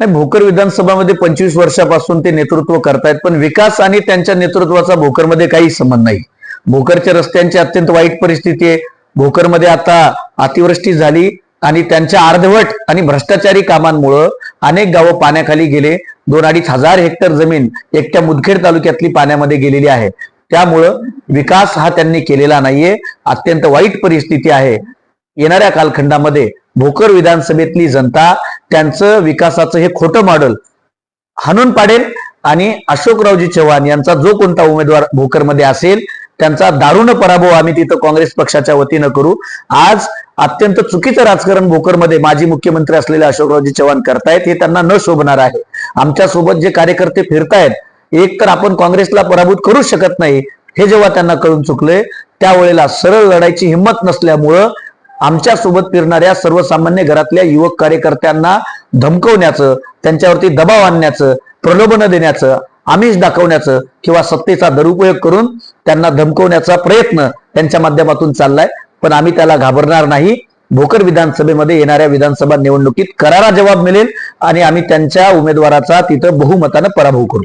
नाही भोकर विधानसभामध्ये पंचवीस वर्षापासून ते नेतृत्व करतायत पण विकास आणि त्यांच्या नेतृत्वाचा भोकरमध्ये काही संबंध नाही. भोकरच्या रस्त्यांची अत्यंत वाईट परिस्थिती आहे. भोकरमध्ये आता अतिवृष्टी झाली आणि त्यांच्या अर्धवट आणि भ्रष्टाचारी कामांमुळं अनेक गावं पाण्याखाली गेले. दोन अडीच हजार हेक्टर जमीन एकट्या मुदखेड तालुक्यातली पाण्यामध्ये गेलेली आहे. त्यामुळं विकास हा त्यांनी केलेला नाहीये. अत्यंत वाईट परिस्थिती आहे. येणाऱ्या कालखंडामध्ये भोकर विधानसभेतली जनता त्यांचं विकासाचं हे खोटं मॉडेल हाणून पाडेल. आणि अशोकरावजी चव्हाण यांचा जो कोणता उमेदवार भोकरमध्ये असेल त्यांचा दारुण पराभव आम्ही तिथं काँग्रेस पक्षाच्या वतीनं करू. आज अत्यंत चुकीचं राजकारण भोकरमध्ये माजी मुख्यमंत्री असलेले अशोकरावजी चव्हाण करतायत हे त्यांना न शोभणार आहे. आमच्यासोबत जे कार्यकर्ते फिरतायत एक तर आपण काँग्रेसला पराभूत करूच शकत नाही हे जेव्हा त्यांना कळून चुकले त्यावेळेला सरळ लढायची हिंमत नसल्यामुळं आमच्यासोबत फिरणाऱ्या सर्वसामान्य घरातल्या युवक कार्यकर्त्यांना धमकवण्याचं त्यांच्यावरती दबाव आणण्याचं प्रलोभन देण्याचं आमिष दाखवण्याचं किंवा सत्तेचा दुरुपयोग करून त्यांना धमकवण्याचा प्रयत्न त्यांच्या माध्यमातून चाललाय. पण आम्ही त्याला घाबरणार नाही. भोकर विधानसभेमध्ये येणाऱ्या विधानसभा निवडणुकीत करारा जबाब मिळेल आणि आम्ही त्यांच्या उमेदवाराचा तिथं बहुमतानं पराभव करू.